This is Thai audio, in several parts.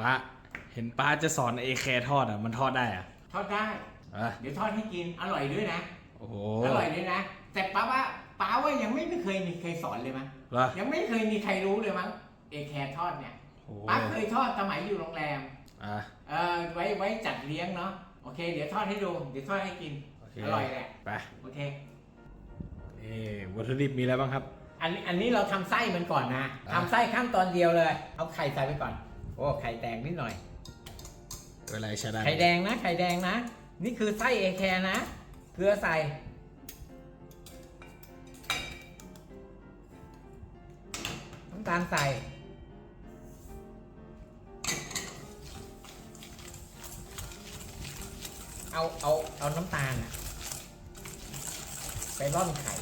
ป้าเห็นป้าจะสอนเอแคทอดอะมันทอดได้อะทอดได้ อะเดี๋ยวทอดให้กินอร่อยด้วยนะ โอ้โหอร่อยด้วยนะ แต่ป้าว่าป้าว่ายังไม่เคยมีใครสอนเลยมั้งเหรอยังไม่เคยมีใครรู้เลยมั้งเอแคร์ทอดเนี่ยโอ้โหป้าเคยทอดสมัยอยู่โรงแรม อะเออไว้ไว้จัดเลี้ยงเนาะโอเค เดี๋ยวทอดให้ดูเดี๋ยวทอดให้กินโอเคอร่อยแหละ ไปโอเคนี่วัตถุดิบมีอะไรบ้างครับ อันนี้อันนี้เราทำไส้มันก่อนนะอะทำไส้ขั้นตอนเดียวเลย เอาไข่ใส่ไปก่อน โอ้ไข่แดงนิดหน่อยเวลาใช้ได้ไข่แดงนะ ไข่แดงนะ นี่คือไส้เอแคร์นะ เกลือใส่ น้ำตาลใส่ เอา เอา เอาน้ำตาลอะไปร่อนไข่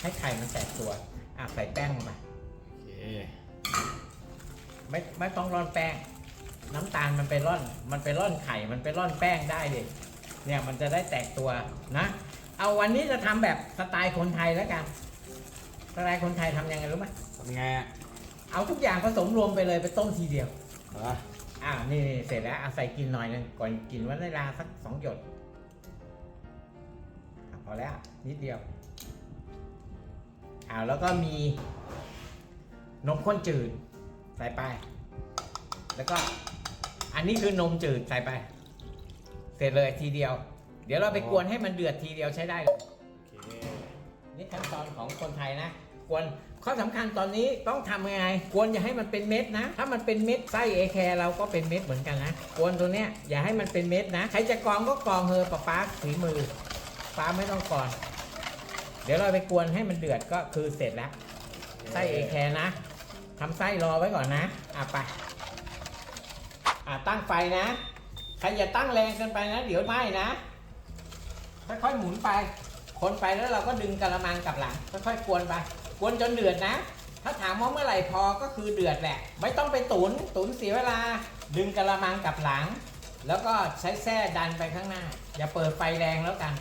ให้ไข่มันแตกตัว อะ ใส่แป้งลงไปโอเค ไม่ไม่ต้องร่อนแป้ง น้ำตาลมันไปร่อน มันไปร่อนไข่ มันไปร่อนแป้งได้ดิเนี่ยมันจะได้แตกตัวนะ เอาวันนี้จะทำแบบสไตล์คนไทยแล้วกัน สไตล์คนไทยทำยังไงรู้ไหมทำไงอะเอาทุกอย่างผสมรวมไปเลยไปต้มทีเดียว เหรออ่านี่นี่เสร็จแล้วเอาใส่กินหน่อยหนึงก่อนกินวันเวลาสักสองหยดอะพอแล้วนิดเดียวอ่าแล้วก็มีนมข้นจืด ใส่ไป แล้วก็อันนี้คือนมจืดใส่ไป เสร็จเลยทีเดียว เดี๋ยวเราไปกวนให้มันเดือดทีเดียวใช้ได้เลยโอเคนี่ขั้นตอนของคนไทยนะกวนข้อสำคัญตอนนี้ต้องทำยังไงกวนอย่าให้มันเป็นเม็ดนะ ถ้ามันเป็นเม็ดไส้เอแคร์เราก็เป็นเม็ดเหมือนกันนะกวนตัวเนี้ยอย่าให้มันเป็นเม็ดนะ ใครจะกรองก็กรองเฮอะป้าป้าฝีมือป้าไม่ต้องกรองเดี๋ยวเราไปกวนให้มันเดือดก็คือเสร็จแล้วไส้เอแคร์นะ ทำไส้รอไว้ก่อนนะ อะไป อะตั้งไฟนะ ใครอย่าตั้งแรงเกินไปนะ เดี๋ยวไหม้นะ ค่อยๆหมุนไป คนไปแล้วเราก็ดึงกระมังกลับหลัง ค่อยๆกวนไป กวนจนเดือดนะ ถ้าถามว่าเมื่อไหร่พอก็คือเดือดแหละ ไม่ต้องไปตุน ตุนเสียเวลา ดึงกระมังกลับหลัง แล้วก็ใช้แส้ดันไปข้างหน้า อย่าเปิดไฟแรงแล้วกัน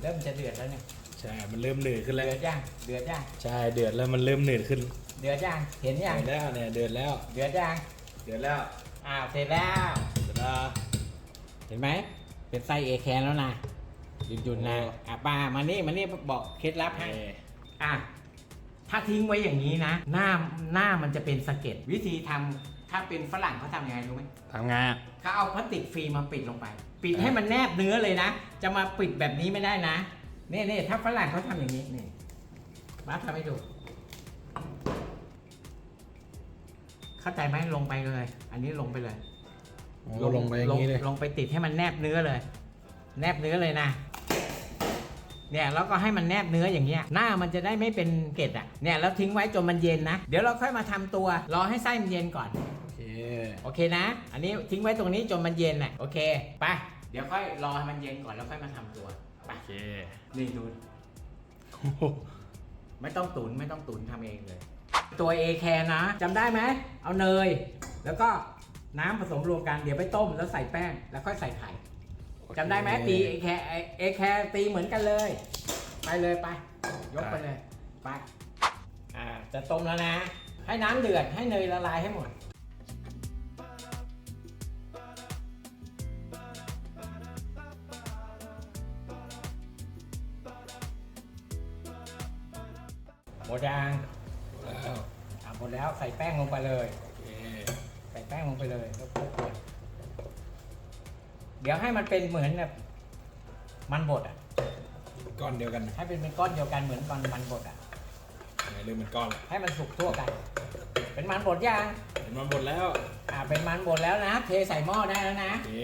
เริ่มจะเดือดแล้วเนี่ยใช่มันเริ่มหนืดขึ้นแล้วเดือดย่างเดือดย่างใช่เดือดแล้วมันเริ่มหนืดขึ้นเดือดย่างเห็นย่างเดือดแล้วเนี่ยเดือดแล้วเดือดย่างเดือดแล้วอ้าวเสร็จแล้วเดือดแล้วเห็นไหมเป็นไส้เอแคนแล้วนะหยุดๆนะโอ้อะป้ามานี่มานี่บอกเคล็ดลับให้เอ้ยอะถ้าทิ้งไว้อย่างนี้นะ หน้าหน้ามันจะเป็นสะเก็ดวิธีทำ ถ้าเป็นฝรั่งเขาทำยังไงรู้ไหมทำไงอะเขาเอาพลาสติกฟิล์มมาปิดลงไป ปิดให้มันแนบเนื้อเลยนะ จะมาปิดแบบนี้ไม่ได้นะนี่นี่ถ้าฝรั่งเขาทำอย่างนี้นี่มาทำให้ดู เข้าใจไหมลงไปเลย อันนี้ลงไปเลยโอ้ลงไปอย่างนี้เลย ลงไปติดให้มันแนบเนื้อเลย แนบเนื้อเลยนะ เนี่ยแล้วก็ให้มันแนบเนื้ออย่างเงี้ย หน้ามันจะได้ไม่เป็นเกล็ดอะเนี่ยแล้วทิ้งไว้จนมันเย็นนะ เดี๋ยวเราค่อยมาทำตัว รอให้ไส้มันเย็นก่อนโอเคโอเคนะ อันนี้ทิ้งไว้ตรงนี้จนมันเย็นน่ะโอเคไปเดี๋ยวค่อยรอให้มันเย็นก่อนแล้วค่อยมาทำตัวไปโอเคนี่ดูโอ้โหไม่ต้องตุนไม่ต้องตุนทำเองเลย ตัว A แคร์นะจำได้ไหมเอาเนย แล้วก็น้ำผสมรวมกันเดี๋ยวไปต้มแล้วใส่แป้งแล้วค่อยใส่ไข่จำได้ไหมตีเอแคร์เอแคร์ตีเหมือนกันเลย ไปเลยไป ยกไปเลยไปอ่าจะต้มแล้วนะ ให้น้ำเดือดให้เนยละลายให้หมด ส่แป้งลงไปเลยโอเคใส่แป้งลงไปเลยแล้วคลุกๆเดี๋ยวให้มันเป็นเหมือนแบบมันบดอะ ก้อนเดียวกันให้เป็นเป็นก้อนเดียวกันเหมือนมันมันบดอะไหนลืมเป็นก้อนละให้มันสุกทั่วกัน เป็นมันบดยังเห็นมันหมดแล้วอ่าเป็นมันบดแล้วนะ เทใส่หม้อได้แล้วนะโอเค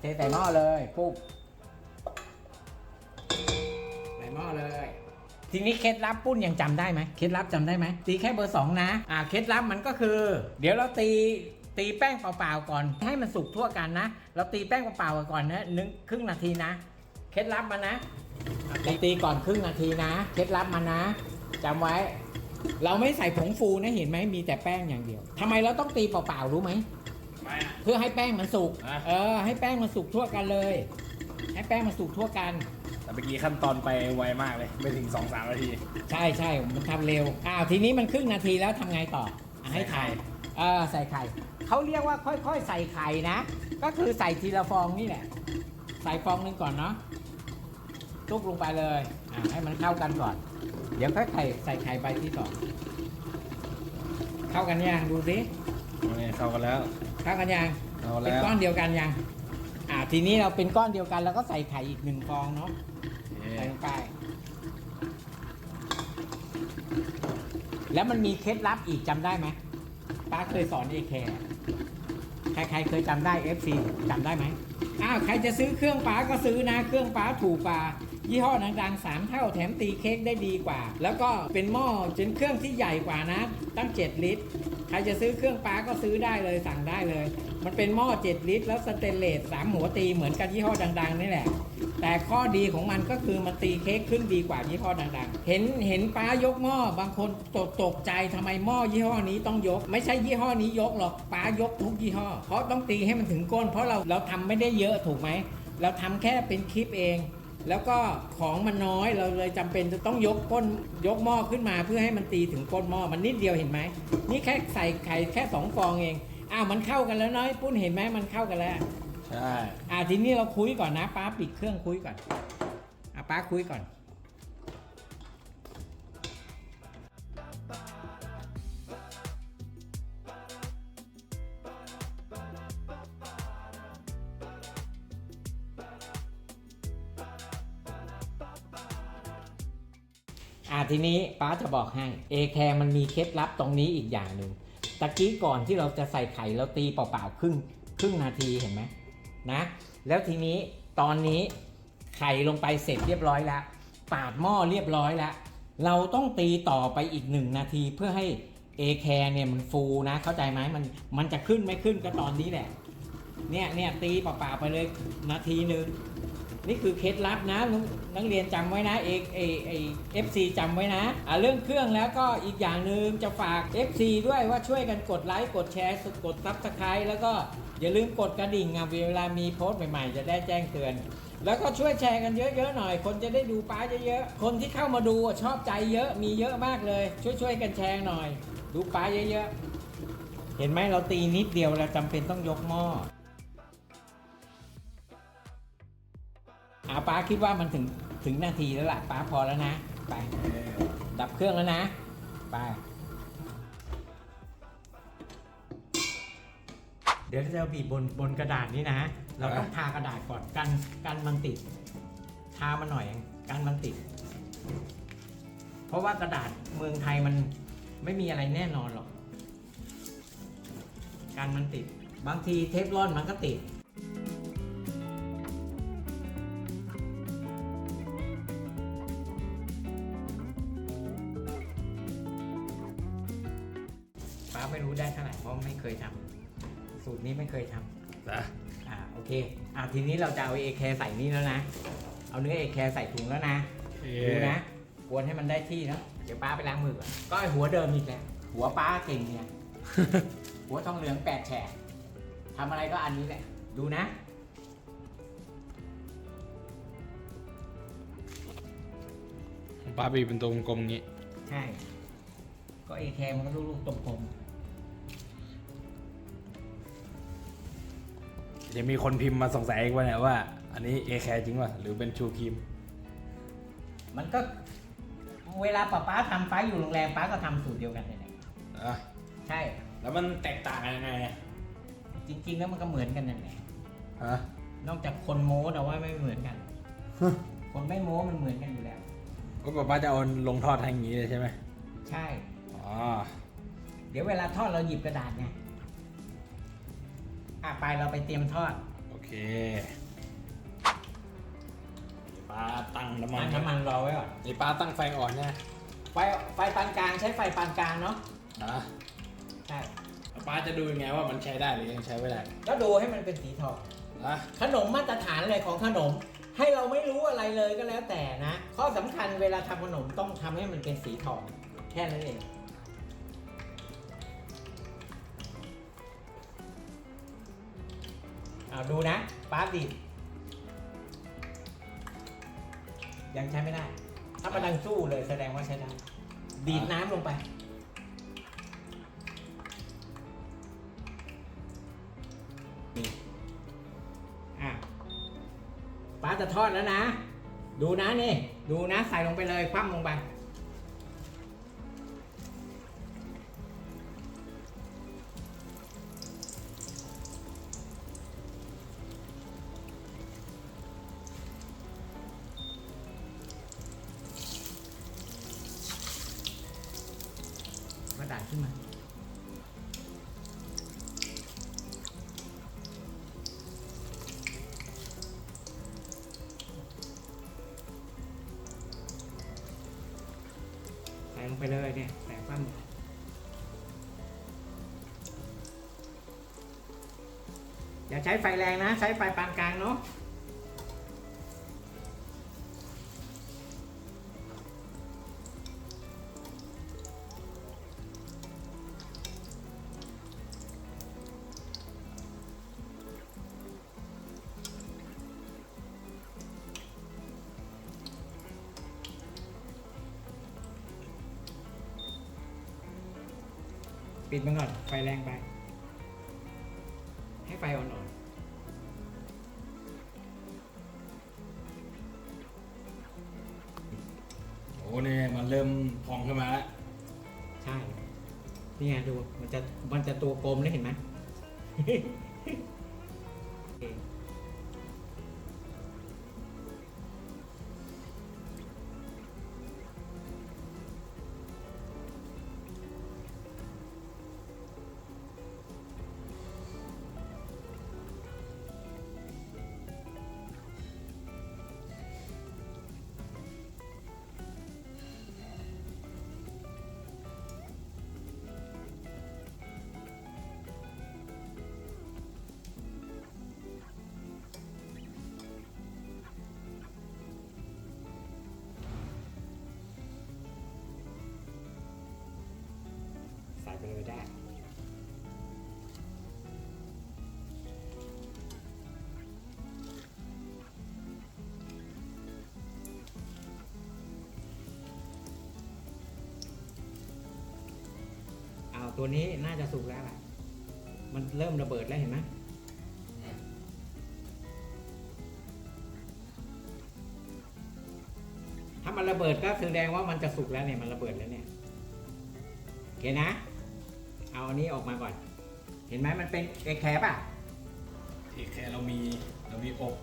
เทใส่หม้อเลยปุ๊บ ทีนี้เคล็ดลับปุ้นยังจำได้ไหมเคล็ดลับจำได้ไหมตีแค่เบอร์สองนะอ่าเคล็ดลับมันก็คือ เดี๋ยวเราตีตีแป้งเปล่าๆก่อน ให้มันสุกทั่วกันนะ เราตีแป้งเปล่าๆก่อนนะหนึ่งครึ่งนาทีนะ เคล็ดลับมันนะอะตีตีก่อนครึ่งนาทีนะ เคล็ดลับมันนะจำไว้ เราไม่ใส่ผงฟูนะเห็นไหมมีแต่แป้งอย่างเดียวทำไมเราต้องตีเปล่าๆรู้ไหมไปอะเพื่อให้แป้งมันสุกอะเออ ให้แป้งมันสุกทั่วกันเลย ให้แป้งมันสุกทั่วกัน แต่เมื่อกี้ขั้นตอนไปไวมากเลยไม่ถึง2อสามนาทีใช่ใช่มันทำเร็วอ้าวทีนี้มันครึ่งนาทีแล้วทำไงต่ออะให้ใส่ไข่ถ่ายเออใส่ไข่เขาเรียกว่าค่อยๆ ใส่ไข่นะ ก็คือใส่ทีละฟองนี่แหละ ใส่ฟองหนึงก่อนเนาะตุกลงไปเลยอ่าให้มันเข้ากันก่อน เดี๋ยวค่อยไข่ใส่ไข่ใบที่สองเข้ากันยังดูสิโอเคเข้ากันแล้วเข้ากันยังเข้าเป็นแล้วก้อนเดียวกันยัง อ่าทีนี้เราเป็นก้อนเดียวกันแล้วก็ใส่ไข่อีกหนึ่งฟองเนาะโอเคใส่ลงไป แล้วมันมีเคล็ดลับอีกจำได้ไหมป้าเคยสอนเอแคร์ใครๆเคยจำได้ FC จำได้ไหมอ้าวใครจะซื้อเครื่องป้าก็ซื้อนะเครื่องป้าถูกกว่ายี่ห้อดังๆสามเท่าแถมตีเค้กได้ดีกว่า แล้วก็เป็นหม้อเป็นเครื่องที่ใหญ่กว่านะ ตั้ง 7 ลิตร ใครจะซื้อเครื่องป้าก็ซื้อได้เลยสั่งได้เลย มันเป็นหม้อ 7 ลิตร แล้วสเตนเลส3หัวตีเหมือนกันยี่ห้อดัง ๆ นี่แหละ แต่ข้อดีของมันก็คือมันตีเค้กขึ้นดีกว่ายี่ห้อดัง ๆ เห็นเห็นป้ายกหม้อบางคนตกตกใจทำไมหม้อยี่ห้อนี้ต้องยก ไม่ใช่ยี่ห้อนี้ยกหรอกป้ายกทุกยี่ห้อ เพราะต้องตีให้มันถึงก้น เพราะเราเราทำไม่ได้เยอะถูกไหมเราทำแค่เป็นคลิปเองแล้วก็ของมันน้อยเราเลยจำเป็นจะต้องยกก้นยกหม้อขึ้นมาเพื่อให้มันตีถึงก้นหม้อมันนิดเดียวเห็นไหมนี่แค่ใส่ไข่แค่สองฟองเอง อ้าวมันเข้ากันแล้วน้อยปุ้นเห็นไหมมันเข้ากันแล้ว ใช่อ่าทีนี้เราคุยก่อนนะป้าปิดเครื่องคุยก่อนอะป้าคุยก่อน อ่าทีนี้ป้าจะบอกให้เอแคร์มันมีเคล็ดลับตรงนี้อีกอย่างหนึ่ง ตะกี้ก่อนที่เราจะใส่ไข่เราตีเปล่าๆครึ่งครึ่งนาทีเห็นไหมนะ แล้วทีนี้ตอนนี้ไข่ลงไปเสร็จเรียบร้อยแล้ว ปาดหม้อเรียบร้อยแล้ว เราต้องตีต่อไปอีกหนึ่งนาทีเพื่อให้เอแคร์เนี่ยมันฟูนะ เข้าใจไหมมันมันจะขึ้นไม่ขึ้นก็ตอนนี้แหละ เนี่ยเนี่ยตีเปล่าๆไปเลยนาทีหนึ่ง นี่คือเคล็ดลับนะนักเรียนจำไว้นะเอเอเอเอฟซีจำไว้นะอ่าเรื่องเครื่องแล้วก็อีกอย่างหนึ่งจะฝาก FC ด้วยว่าช่วยกันกดไลค์กดแชร์กดซับสไครต์แล้วก็อย่าลืมกดกระดิ่งอะเวลามีโพสต์ใหม่ๆ จะได้แจ้งเตือน แล้วก็ช่วยแชร์กันเยอะๆหน่อย คนจะได้ดูป้าเยอะๆคนที่เข้ามาดูชอบใจเยอะมีเยอะมากเลย ช่วยๆกันแชร์หน่อย ดูป้าเยอะๆเห็นไหมเราตีนิดเดียวเราจำเป็นต้องยกหม้อ อาป้าคิดว่ามันถึงถึงนาทีแล้วล่ะป้าพอแล้วนะ ไป ดับเครื่องแล้วนะ ไป เดี๋ยวเราจะบีบบนบนกระดาษนี้นะ เราต้องทากระดาษก่อนกันกันมันติด ทามาหน่อยกันมันติด เพราะว่ากระดาษเมืองไทยมันไม่มีอะไรแน่นอนหรอกกันมันติด บางทีเทฟลอนมันก็ติด ทีนี้เราจะเอาเอแคใส่นี่แล้วนะ เอาเนื้อเอแคใส่ถุงแล้วนะ ดูนะกวนให้มันได้ที่นะเดี๋ยวป้าไปล้างมือก่อนก็ไอหัวเดิมอีกแหละหัวป้าเก่งเนี่ย หัวทองเหลืองแปดแฉกทำอะไรก็อันนี้แหละ ดูนะป้าบีเป็นตัวกลมๆงี้ ใช่ ก็เอแคมันก็ลูกๆกล มจะมีคนพิมพ์มาสงสัยอีกว่าเนี่ยว่า อันนี้เอแคร์จริงป่ะหรือเป็นชูครีมๆมันก็เวลาป้าป้าทำป้าอยู่โรงแรมป้าก็ทำสูตรเดียวกันเลยนะอะใช่ แล้วมันแตกต่างกันยังไงอะจริง ๆ แล้วมันก็เหมือนกันนั่นแหละฮะ นอกจากคนโม้แต่ว่าไม่เหมือนกันคนไม่โม้มันเหมือนกันอยู่แล้ว ก็ป้าป้าจะเอาลงทอดทางนี้เลยใช่ไหมใช่ อ๋อ เดี๋ยวเวลาทอดเราหยิบกระดาษไง อะไปเราไปเตรียมทอดโอเคนี่ป้าตั้งน้ำมัตั้นงน้ำมันรอไว้ก่อนนี่ป้าตั้งไฟอ่อนเนี่ยไฟไฟปานกลางใช้ไฟปานกลางเนาะอะใช่แล้วป้าจะดูยังไงว่ามันใช้ได้หรือยังใช้ไม่ได้แล้วดูให้มันเป็นสีทองอะขนมมาตรฐานเลยของขนม ให้เราไม่รู้อะไรเลยก็แล้วแต่นะ ข้อสำคัญเวลาทำขนมต้องทำให้มันเป็นสีทองแค่นั้นเอง เอาดูนะป้าดิบยังใช้ไม่ได้ ถ้ามันดังสู้เลยแสดงว่าใช้ได้ดีดน้ำลงไป นี่อะป้าจะทอดแล้วนะ ดูนะนี่ ดูนะใส่ลงไปเลยคว่ำลงไป อย่าใช้ไฟแรงนะ ใช้ไฟปานกลางเนาะปิดมันก่อน ไฟแรงไป ให้ไฟอ่อน มันจะมันจะตัวกลมเลยเห็นไหม ไปเลยได้ เอาตัวนี้น่าจะสุกแล้วล่ะ มันเริ่มระเบิดแล้วเห็นไหมถ้ามันระเบิดก็แสดงว่ามันจะสุกแล้วเนี่ย มันระเบิดแล้วเนี่ยโอเคนะ เอาอันนี้ออกมาก่อน เห็นไหมมันเป็นเอแคร์ป่ะเอแคร์เรามีเรามีอบ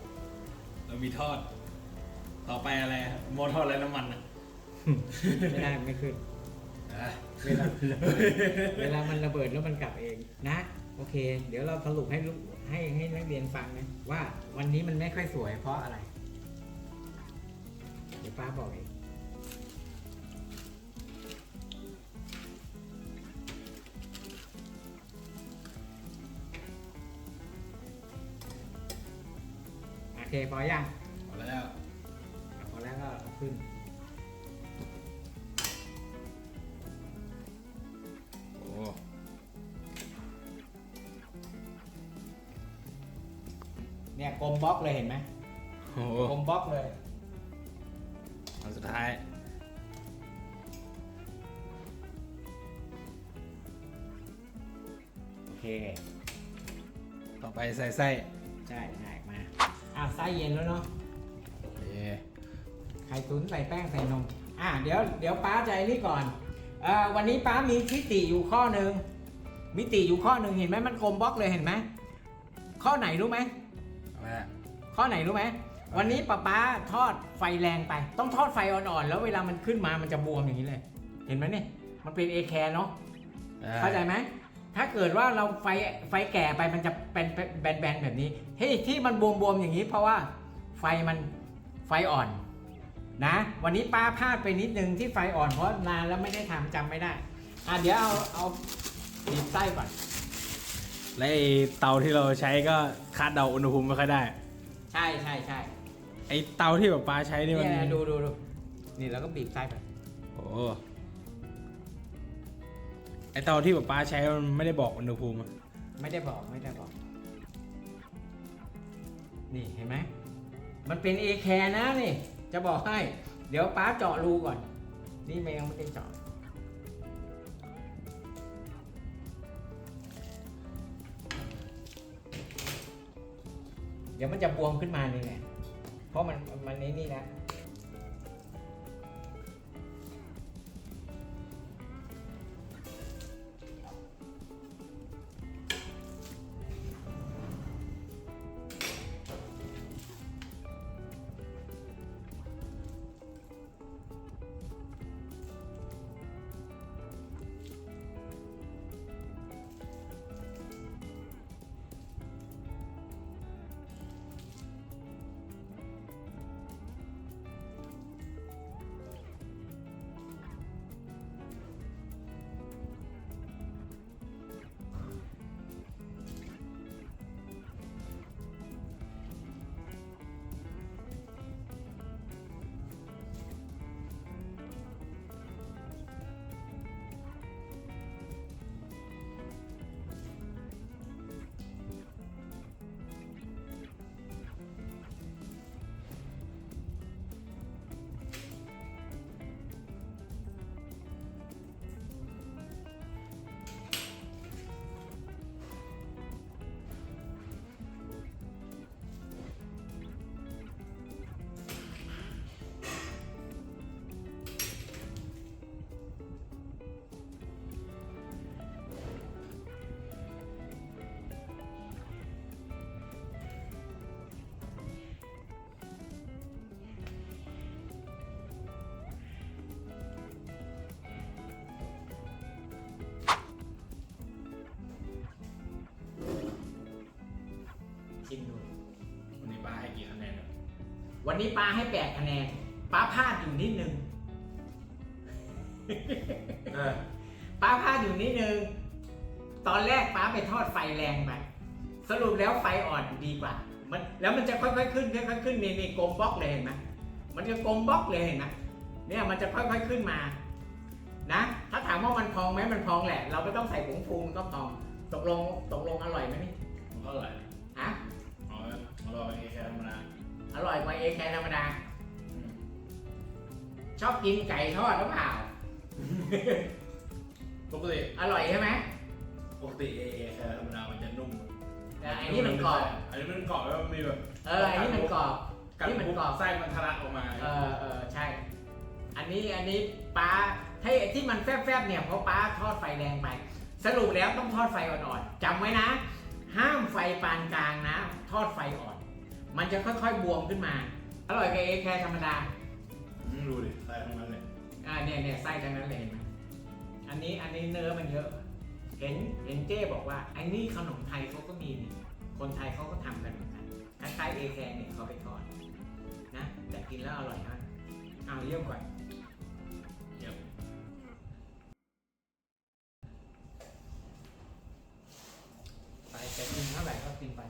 เรามีทอด ต่อไปอะไรอะโมทอดไรน้ำมันอะไม่ได้ไม่ขึ้นอะเวลาเวลามันระเบิดแล้วมันกลับเองนะ โอเค เดี๋ยวเราสรุปให้ลูกให้ให้นักเรียนฟังนะว่าวันนี้มันไม่ค่อยสวยเพราะอะไร เดี๋ยวป้าบอกเอง เคพอยังพอแล้วพอแล้วก็ขึ้น โอ้เนี่ยกลมบล็อกเลยเห็นไหมโหกลมบล็อกเลยอันสุดท้าย โอเค ต่อไปใส่ใส่ใช่ ใช่มาอะไส้เย็นแล้วเนาะโอเคไข่ตุ๋นใส่แป้งใส่นม อะเดี๋ยวเดี๋ยวป้าใจนี่ก่อนเอ่อวันนี้ป้ามีมิติอยู่ข้อหนึ่งมิติอยู่ข้อหนึ่งเห็นไหมมันกลมบล็อกเลยเห็นไหมข้อไหนรู้ไหมเอาละข้อไหนรู้ไหมวันนี้ป้าป้าทอดไฟแรงไป ต้องทอดไฟอ่อนๆแล้วเวลามันขึ้นมามันจะบวมอย่างนี้เลย เห็นไหมเนี่ยมันเป็นเอแคร์เนาะเข้าใจไหม ถ้าเกิดว่าเราไฟไฟแก่ไปมันจะเป็นแบนๆแบบนี้ เฮ้ยที่มันบวมๆอย่างนี้เพราะว่าไฟมันไฟอ่อนนะ วันนี้ป้าพลาดไปนิดนึงที่ไฟอ่อนเพราะนานแล้วไม่ได้ทำจำไม่ได้ อะเดี๋ยวเอาเอาบีบไส้ก่อน และไอ้เตาที่เราใช้ก็คาดเดาอุณหภูมิไม่ค่อยได้ ใช่ใช่ใช่ไอ้เตาที่แบบปลาใช้นี่มันเนี่ยดูดูดูนี่เราก็บีบไส้ไป โอ้ ไอ้เตาที่แบบปลาใช้มันไม่ได้บอกอุณหภูมิอะไม่ได้บอกไม่ได้บอก นี่เห็นไหม มันเป็นเอแคร์นะนี่ จะบอกให้ เดี๋ยวป้าเจาะรูก่อน นี่แมวไม่ได้เจาะ เดี๋ยวมันจะบวมขึ้นมานี่แหละเพราะมันมันนี่นี่นะชิ วันนี้ป้าให้แปดคะแนนป้าพลาดอยู่นิดนึงเออป้าพลาดอยู่นิดนึง ตอนแรกป้าไปทอดไฟแรงไปสรุปแล้วไฟอ่อนดีกว่า มันแล้วมันจะค่อยๆขึ้นค่อยๆขึ้นนี่นี่กลมบล็อกเลยเห็นไหมมันจะกลมบล็อกเลยเห็นไหมเนี่ยมันจะค่อยๆขึ้นมา นะ ถ้าถามว่ามันพองไหมมันพองแหละ เราไม่ต้องใส่ผงฟูมันก็พองตกลงตกลงอร่อยไหมนี่มันก็อร่อยฮะเอาไว้เอาเราไปแค่ธรรมดา อร่อยกว่าเอแคธรรมดาอืมชอบกินไก่ทอดหรือเปล่า ปกติอร่อยใช่ไหมปกติเอเอแค่ธรรมดามันจะนุ่มแต่อันนี้มันกรอบ อันนี้มันกรอบแล้วมันมีแบบเอออันนี้มันกรอบกัดนี่มันปุ๊บกรอบไส้มันทะลักออกมา เออเออใช่ อันนี้อันนี้ป้าให้ที่มันแฟบๆเนี่ยเพราะป้าทอดไฟแรงไป สรุปแล้วต้องทอดไฟอ่อนๆจำไว้นะ ห้ามไฟปานกลางนะ ทอดไฟอ่อน มันจะค่อยๆบวมขึ้นมา อร่อยกว่เอแคร์ธรรมดา อืมดูดิไส้ทั้งนั้นเลยอ่าเนี่ยเนี่ยไส้ทั้งนั้นเลยเห็นไหมอันนี้อันนี้เนื้อมันเยอะ เห็นเห็นเจ้บอกว่าไอ้นี่ขนมไทยเขาก็มีนี่คนไทยเขาก็ทำกันเหมือนกันคล้ายๆเอแคร์เนี่ยเขาไปทอดนะแต่กินแล้วอร่อยมากเอาเยี่ยมก่อนเยี่ยมไปจะกินเท่าไหร่ก็กินไป